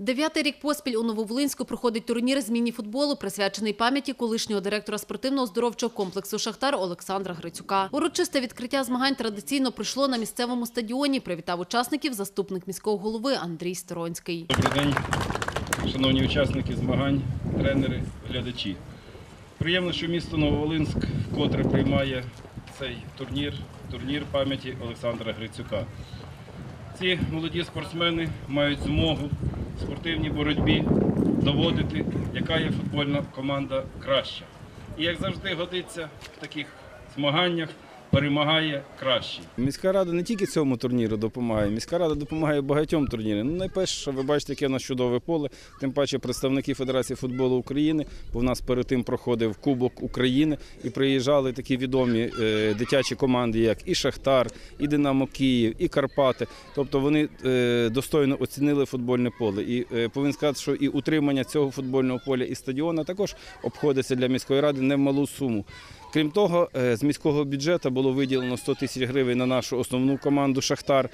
Дев'ятий рік поспіль у Нововолинську проходить турнір з міні-футболу, присвячений пам'яті колишнього директора спортивно-оздоровчого комплексу «Шахтар» Олександра Грицюка. Урочисте відкриття змагань традиційно пройшло на місцевому стадіоні. Привітав учасників заступник міського голови Андрій Сторонський. Добрий день, шановні учасники змагань, тренери, глядачі. Приємно, що місто Нововолинськ вкотре приймає цей турнір, турнір пам'яті Олександра Грицюка. Ці молоді спортсмени мають змогу спортивній боротьбі доводити, яка є футбольна команда краща. І як завжди годиться в таких змаганнях, перемагає кращий. Міська рада не тільки цьому турніру допомагає, міська рада допомагає багатьом турнірам. Ну, найперше, ви бачите, яке у нас чудове поле, тим паче представники Федерації футболу України, бо в нас перед тим проходив Кубок України і приїжджали такі відомі е, дитячі команди, як і Шахтар, і Динамо Київ, і Карпати. Тобто вони е, достойно оцінили футбольне поле. І е, повинен сказати, що і утримання цього футбольного поля і стадіона також обходиться для міської ради немалу суму. Крім того, е, з міського бюджету було виділено 100 тисяч гривень на нашу основну команду Шахтар.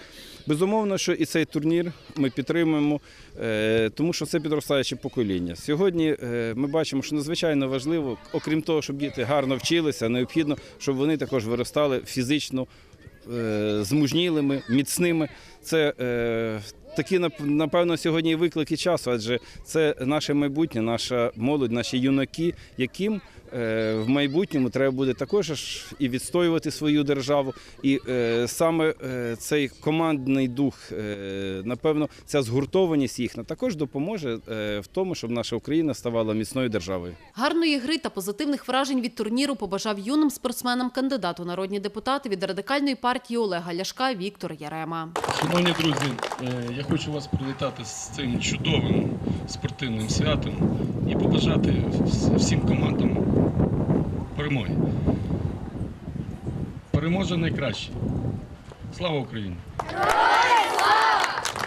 Безумовно, що і цей турнір ми підтримуємо, е, тому що це підростаюче покоління. Сьогодні е, ми бачимо, що надзвичайно важливо, окрім того, щоб діти гарно вчилися, необхідно, щоб вони також виростали фізично змужнілими, міцними. Це такі нап- напевно сьогодні виклики часу, адже це наше майбутнє, наша молодь, наші юнаки, яким е, в майбутньому треба буде також і відстоювати свою державу. І е, саме е, цей командний дух, напевно, ця згуртованість їхня також допоможе в тому, щоб наша Україна ставала міцною державою. Гарної гри та позитивних вражень від турніру побажав юним спортсменам кандидат у народні депутати від радикальної партії Олега Ляшка Віктор Ярема. Шановні друзі, е, я хочу вас привітати з цим чудовим спортивним святом і побажати всім командам перемоги. Переможе найкраще. Слава Україні!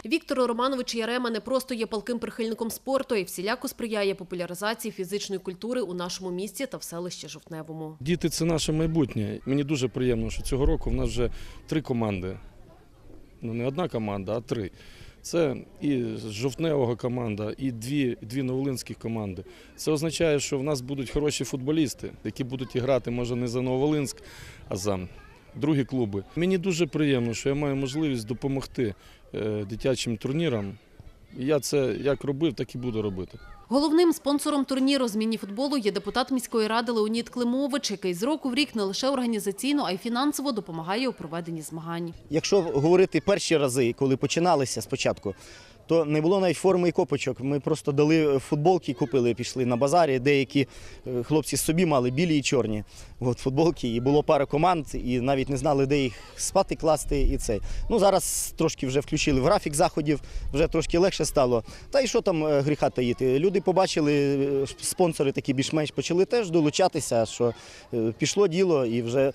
Віктор Романович Ярема не просто є палким прихильником спорту і всіляко сприяє популяризації фізичної культури у нашому місті та в селищі Жовтневому. Діти це наше майбутнє. Мені дуже приємно, що цього року в нас вже три команди. Ну, не одна команда, а три. Це і жовтневого команда, і дві, дві новолинських команди. Це означає, що в нас будуть хороші футболісти, які будуть грати, може, не за Новолинськ, а за другі клуби. Мені дуже приємно, що я маю можливість допомогти е, дитячим турнірам. І я це як робив, так і буду робити. Головним спонсором турніру з мініфутболу є депутат міської ради Леонід Климович, який з року в рік не лише організаційно, а й фінансово допомагає у проведенні змагань. Якщо говорити перші рази, коли починалися спочатку, то не було навіть форми і копочок. Ми просто дали футболки, купили, пішли на базарі. Деякі е, хлопці собі мали білі і чорні от, футболки, і було пара команд, і навіть не знали, де їх спати, класти. І це. Ну зараз трошки вже включили в графік заходів, вже трошки легше стало. Та й що там е, гріха таїти? Люди побачили, е, спонсори такі більш-менш почали теж долучатися, що е, пішло діло, і вже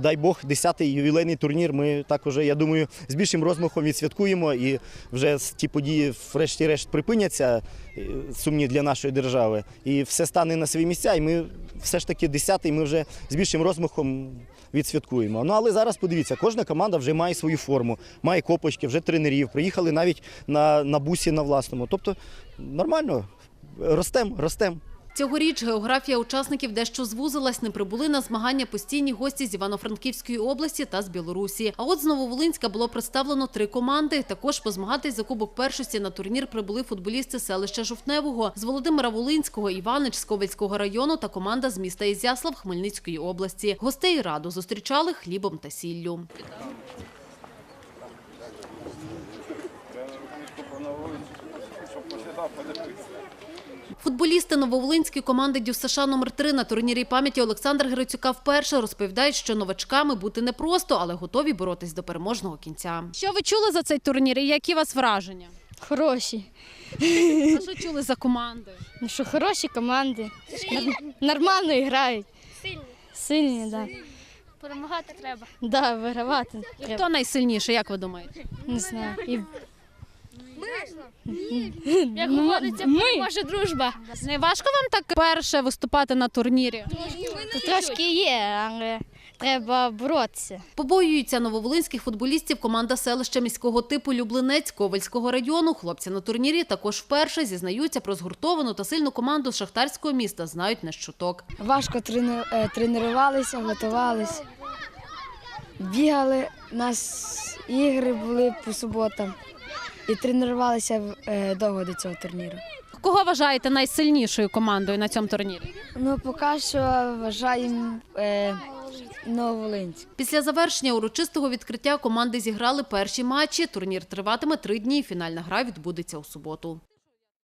дай Бог, 10-й ювілейний турнір. Ми так уже, я думаю, з більшим розмахом відсвяткуємо і вже ті події, врешті-решт, припиняться е, сумні для нашої держави, і все стане на свої місця. І ми все ж таки 10-й ми вже з більшим розмахом відсвяткуємо. Ну але зараз подивіться, кожна команда вже має свою форму, має копочки, вже тренерів. Приїхали навіть на, на бусі на власному. Тобто нормально, ростемо, ростем. Цьогоріч географія учасників дещо звузилась. Не прибули на змагання постійні гості з Івано-Франківської області та з Білорусі. А от з Нововолинська було представлено три команди. Також позмагатись за кубок першості на турнір прибули футболісти селища Жовтневого з Володимира Волинського, Іванич з району та команда з міста Ізяслав Хмельницької області. Гостей раду зустрічали хлібом та сіллю. Футболісти Нововолинської команди ДЮСШ номер 3 на турнірі пам'яті Олександра Грицюка вперше розповідають, що новачками бути непросто, але готові боротись до переможного кінця. Що ви чули за цей турнір і які у вас враження? Хороші. А що чули за команди? Ну що хороші команди. Нормально грають. Сильні. Сильні, так. Перемагати треба. Да. Да, вигравати. Треба. Хто найсильніший, як ви думаєте? Не знаю. І... Як Ну, говориться, ми. переможе дружба. Не важко вам так перше виступати на турнірі? Трошки є, але Треба боротися. Побоюються нововолинських футболістів команда селища міського типу Люблинець Ковальського району. Хлопці на турнірі також вперше зізнаються про згуртовану та сильну команду з шахтарського міста. Знають не щуток. Важко е, тренувалися, готувалися. Бігали, у нас ігри були по суботам і тренувалися е, довго до цього турніру. Кого вважаєте найсильнішою командою на цьому турнірі? Ну, поки що вважаємо е, Нововолинськ. Після завершення урочистого відкриття команди зіграли перші матчі. Турнір триватиме три дні. Фінальна гра відбудеться у суботу.